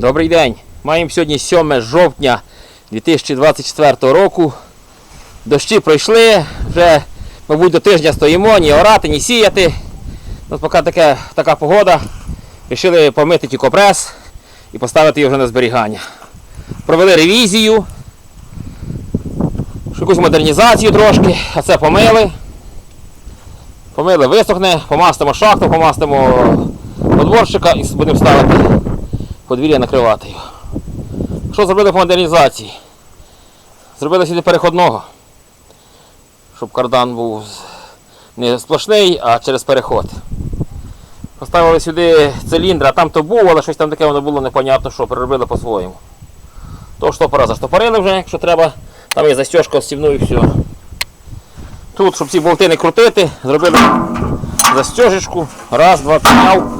Добрий день. Маємо сьогодні 7 жовтня 2024 року. Дощі пройшли, вже, мабуть, до тижня стоїмо, ні орати, ні сіяти. От поки таке, така погода. Рішили помити тікопрес і поставити його вже на зберігання. Провели ревізію, якусь модернізацію трошки, а це помили. Помили, висохне, помастимо шахту, помастимо подворщика і будемо ставити подвір'я накривати його. Що зробили по модернізації? Зробили сюди переходного, щоб кардан був не сплошний, а через переход. Поставили сюди циліндр, а там то був, але щось там таке воно було непонятно, що переробили по-своєму. То штопора заштопорили вже, якщо треба, там є застежка стівну і все. Тут, щоб ці болти не крутити, зробили застежечку. Раз, два, підняв.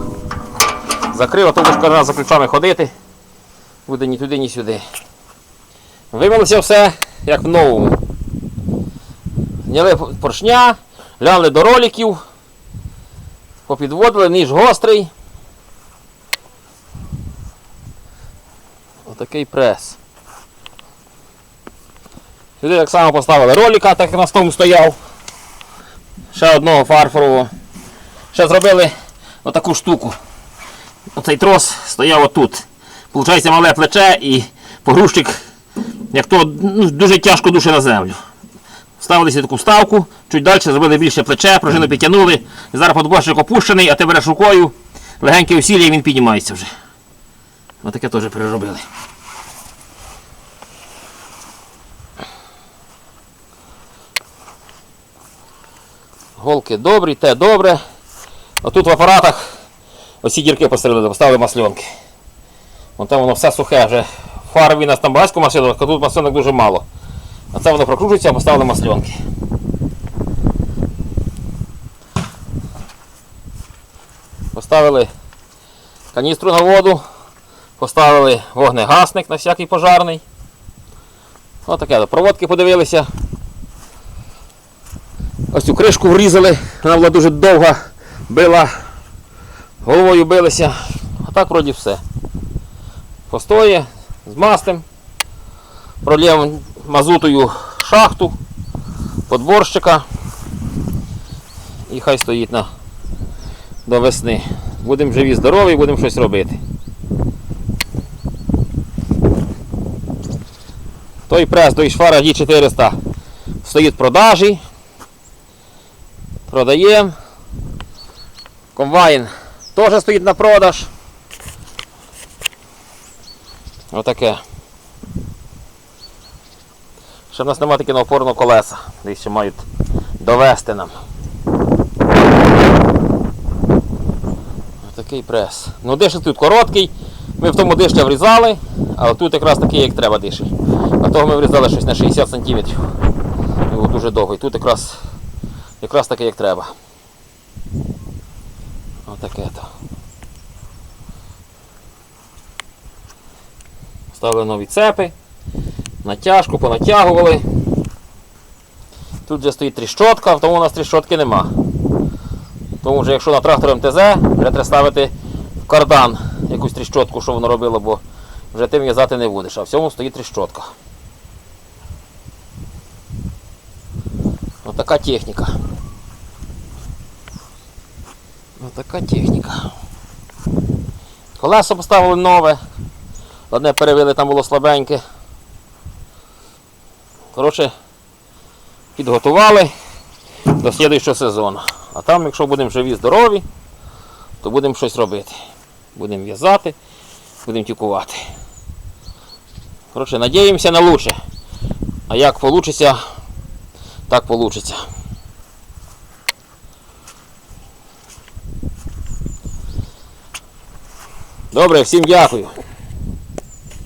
Закрив, а то будеш за ключами ходити. Буде ні туди, ні сюди. Вимилося все, як в новому. Зняли поршня, глянули до роликів, попідводили, ніж гострий. Отакий прес. Сюди так само поставили ролика, так як на тому стояв. Ще одного фарфорового. Ще зробили отаку штуку. Оцей трос стояв отут. Получається мале плече і погрузчик, як то ну, дуже тяжко душе на землю. Ставили сюди таку вставку, чуть далі зробили більше плече, пружину підтягнули. Зараз подборщик опущений, а ти береш рукою, легеньке усілля і він піднімається вже. Отаке теж переробили. Голки добрі, те добре. Отут в апаратах оці дірки посередині, поставили масльонки. Вон там воно все сухе вже. Фарові нас там багатько масльонок, а тут масльонок дуже мало. А це воно прокручується, а поставили масльонки. Поставили каністру на воду, поставили вогнегасник на всякий пожарний. Отаке. Проводки подивилися. Ось цю кришку врізали, вона була дуже довга, била, головою билися. А так вроді все. Постоє, змастим, прольємо мазутою шахту, подборщика і хай стоїть на, до весни. Будемо живі, здорові, будемо щось робити. Той прес до Ішфара G400 стоїть в продажі. Продаємо. Комбайн теж стоїть на продаж. Отаке. Ще в нас немає таки на опорного колеса. Десь ще мають довести нам. Отакий прес. Ну дишель тут короткий. Ми в тому дишля врізали, але тут якраз такий, як треба дишель. А того ми врізали щось на 60 см. Його дуже довгий. Тут якраз якраз таке, як треба. Отаке то. Ставили нові цепи, натяжку, понатягували. Тут вже стоїть тріщотка, тому у нас тріщотки нема. Тому вже якщо на трактор МТЗ, вже треба ставити в кардан якусь тріщотку, що воно робило, бо вже тим в'язати не будеш, а в цьому стоїть тріщотка. Отака техніка. Отака техніка. Колесо поставили нове. Одне перевели, там було слабеньке. Коротше, підготували до слідуючого сезону. А там, якщо будемо живі, здорові, то будемо щось робити. Будемо в'язати, будемо тікувати. Коротше, надіємося на лучше. А як вийде, так вийде. Добре, всім дякую.